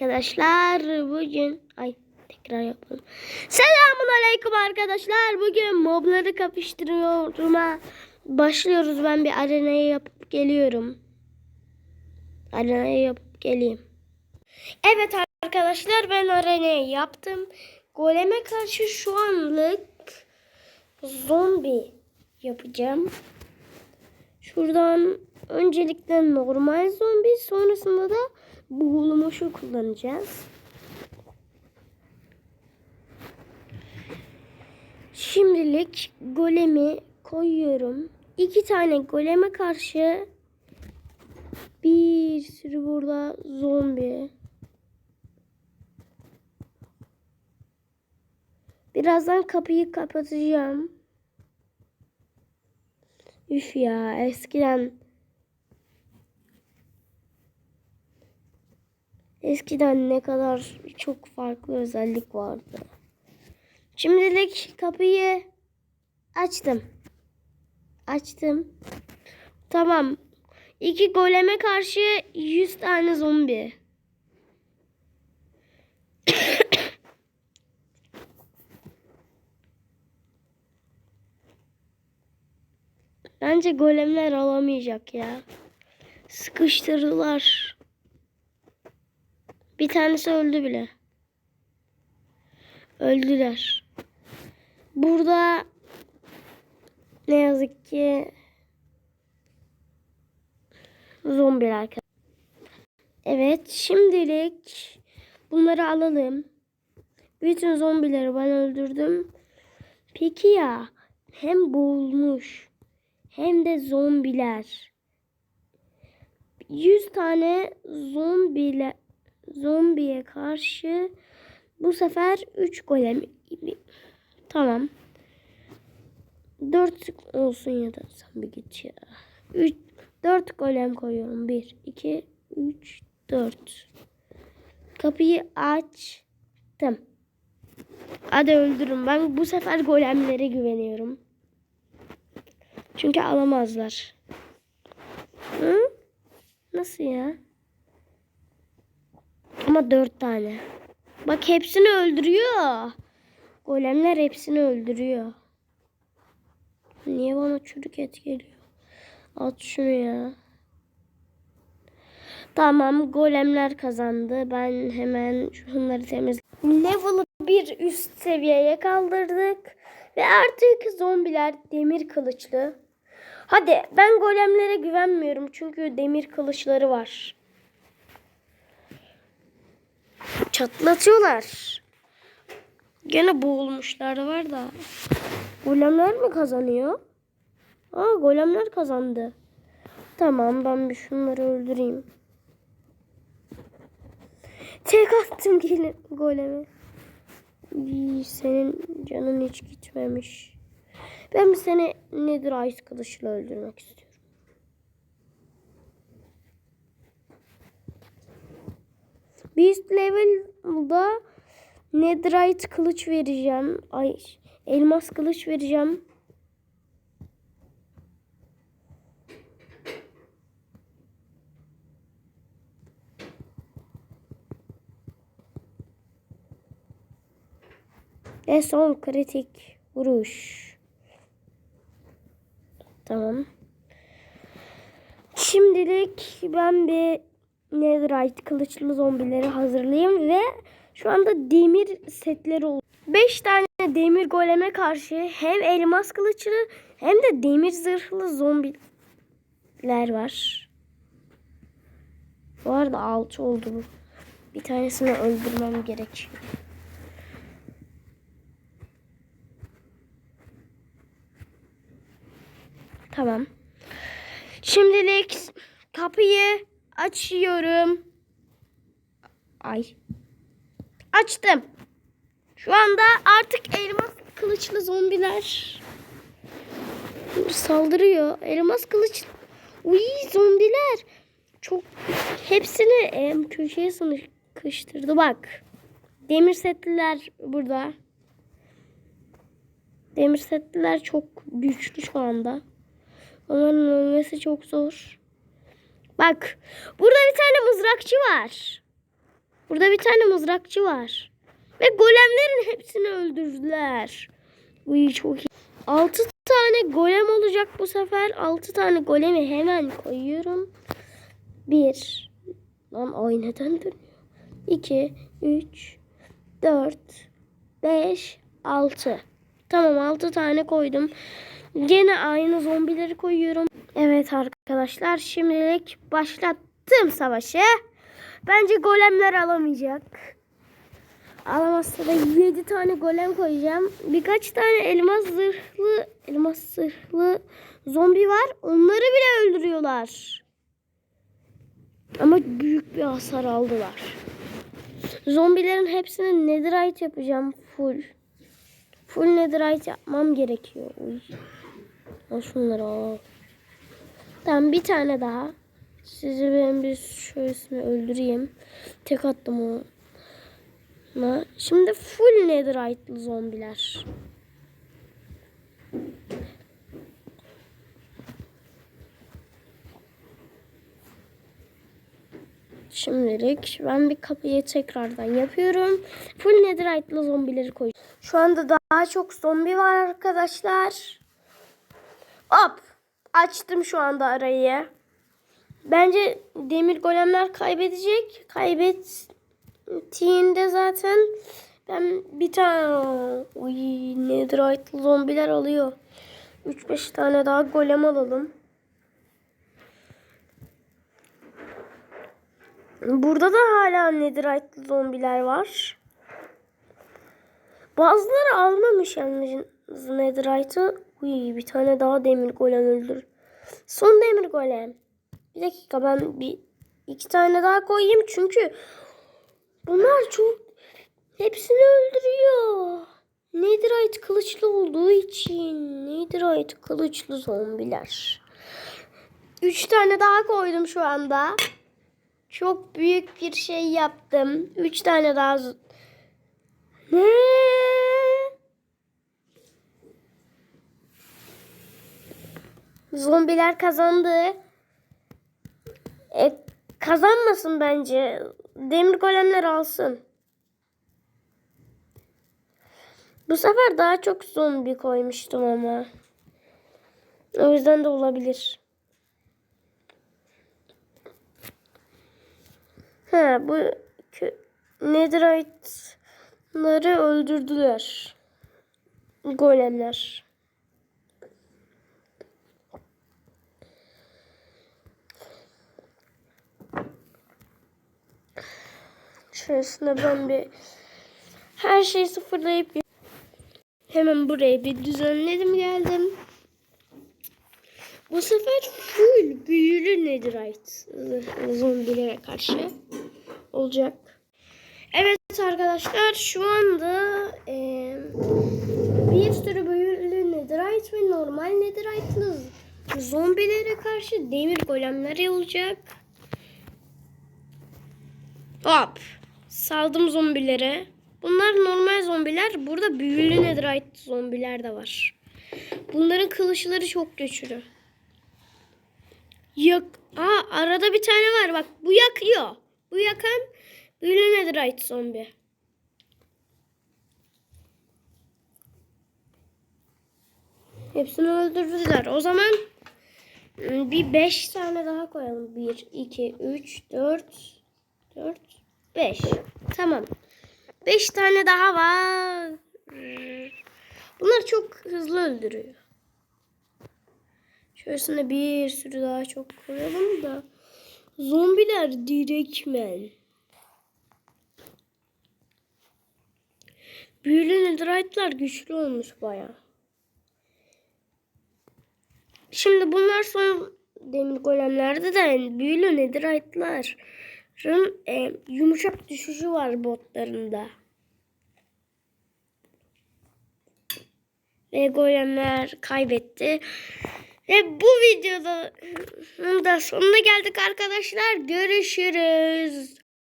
Arkadaşlar bugün ay tekrar yapalım. Selamun aleyküm arkadaşlar. Bugün mobları kapıştırıyorum. Başlıyoruz. Ben bir arenayı yapıp geliyorum. Arenayı yapıp geleyim. Evet arkadaşlar ben arenayı yaptım. Goleme karşı şu anlık zombi yapacağım. Şuradan öncelikle normal zombi sonrasında da boğulmuşu kullanacağız. Şimdilik golemi koyuyorum. İki tane goleme karşı bir sürü burada zombi. Birazdan kapıyı kapatacağım. Üf ya eskiden eskiden ne kadar çok farklı özellik vardı. Şimdilik kapıyı açtım. Açtım. Tamam. İki goleme karşı 100 tane zombi. Bence golemler alamayacak ya. Sıkıştırdılar. Bir tanesi öldü bile. Öldüler. Burada ne yazık ki zombiler. Evet şimdilik bunları alalım. Bütün zombileri ben öldürdüm. Peki ya hem boğulmuş hem de zombiler. 100 tane zombiler zombiye karşı bu sefer 3 golem tamam. 4 olsun ya da sen bir git ya. 3 4 golem koyuyorum. 1 2 3 4. Kapıyı açtım. Hadi öldürün. Ben bu sefer golemlere güveniyorum. Çünkü alamazlar. Hı? Nasıl ya? Ama dört tane. Bak hepsini öldürüyor. Golemler hepsini öldürüyor. Niye bana çürük et geliyor? At şunu ya. Tamam golemler kazandı. Ben hemen şunları temiz. Level'ı bir üst seviyeye kaldırdık. Ve artık zombiler demir kılıçlı. Hadi ben golemlere güvenmiyorum. Çünkü demir kılıçları var. Çatlatıyorlar. Gene boğulmuşlar var da. Golemler mi kazanıyor? Aa golemler kazandı. Tamam ben bir şunları öldüreyim. Tek attım gelin goleme. İyi, senin canın hiç gitmemiş. Ben seni Netherite kılıçla öldürmek istiyorum. Beast level'da Netherite kılıç vereceğim. Ay elmas kılıç vereceğim. Ve son kritik vuruş. Tamam. Şimdilik ben bir Netherite kılıçlı zombileri hazırlayayım ve şu anda demir setleri oldu. 5 tane demir goleme karşı hem elmas kılıçlı hem de demir zırhlı zombiler var. Bu arada 6 oldu bu. Bir tanesini öldürmem gerekiyor. Tamam. Şimdilik kapıyı açıyorum. Ay. Açtım. Şu anda artık elmas kılıçlı zombiler saldırıyor. Elmas kılıç. Uy zombiler. Çok hepsini em, köşeye sıkıştırdı bak. Demir setliler burada. Demir setliler çok güçlü şu anda. Onların ölmesi çok zor. Bak burada bir tane mızrakçı var. Burada bir tane mızrakçı var. Ve golemlerin hepsini öldürdüler. Uy çok iyi. 6 tane golem olacak bu sefer. 6 tane golemi hemen koyuyorum. 1 Lan ay neden dönüyor? 2 3 4 5 6 Tamam 6 tane koydum. Gene aynı zombileri koyuyorum. Evet arkadaşlar şimdilik başlattım savaşı. Bence golemler alamayacak. Alamazsa da 7 tane golem koyacağım. Birkaç tane elmas zırhlı elmas zırhlı zombi var. Onları bile öldürüyorlar. Ama büyük bir hasar aldılar. Zombilerin hepsini netherite yapacağım full. Full netherite yapmam gerekiyor. Uy. Şunları al. Tamam bir tane daha. Sizi ben bir şöylesine öldüreyim. Tek attım o. Ama Şimdi full netherite'lı zombiler. Şimdilik ben bir kapıyı tekrardan yapıyorum. Full netherite'lı zombileri koy. Şu anda daha çok zombi var arkadaşlar. Hop! Açtım şu anda arayı. Bence demir golemler kaybedecek. Kaybettiğinde zaten ben bir tane Uy, netherite'lı zombiler alıyor. 3-5 tane daha golem alalım. Burada da hala netherite'lı zombiler var. Bazıları almamış yalnız netherite'ı. Uy, bir tane daha demir golem öldür. Son demir golem. Bir dakika ben bir iki tane daha koyayım çünkü bunlar çok hepsini öldürüyor. Netherite kılıçlı olduğu için Netherite kılıçlı zombiler. Üç tane daha koydum şu anda. Çok büyük bir şey yaptım. Üç tane daha. Ne? Zombiler kazandı. E, kazanmasın bence. Demir golemler alsın. Bu sefer daha çok zombi koymuştum ama. O yüzden de olabilir. Ha bu Netherite'ları öldürdüler. Golemler. Şurasına ben bir her şeyi sıfırlayıp hemen buraya bir düzenledim geldim. Bu sefer full büyülü netherite zombilere karşı olacak. Evet arkadaşlar şu anda eee, bir sürü büyülü netherite ve normal netherite'lı zombilere karşı demir golemler olacak. Hop. Saldım zombilere. Bunlar normal zombiler. Burada büyülü netherite zombiler de var. Bunların kılıçları çok güçlü. Yak Aa, arada bir tane var bak. Bu yakıyor. Bu yakan büyülü netherite zombi. Hepsini öldürdüler. O zaman ım, bir 5 tane daha koyalım. 1, 2, 3, 4, 4, 5. Tamam. 5 tane daha var. Bunlar çok hızlı öldürüyor. Şöylesine bir sürü daha çok koyalım da. Zombiler direkmen. Büyülü netherite'lar güçlü olmuş baya. Şimdi bunlar son demir golemlerde de büyülü netherite'ların e, yumuşak düşüşü var botlarında. Ve golemler kaybetti. Ve bu videoda da sonuna geldik arkadaşlar. Görüşürüz.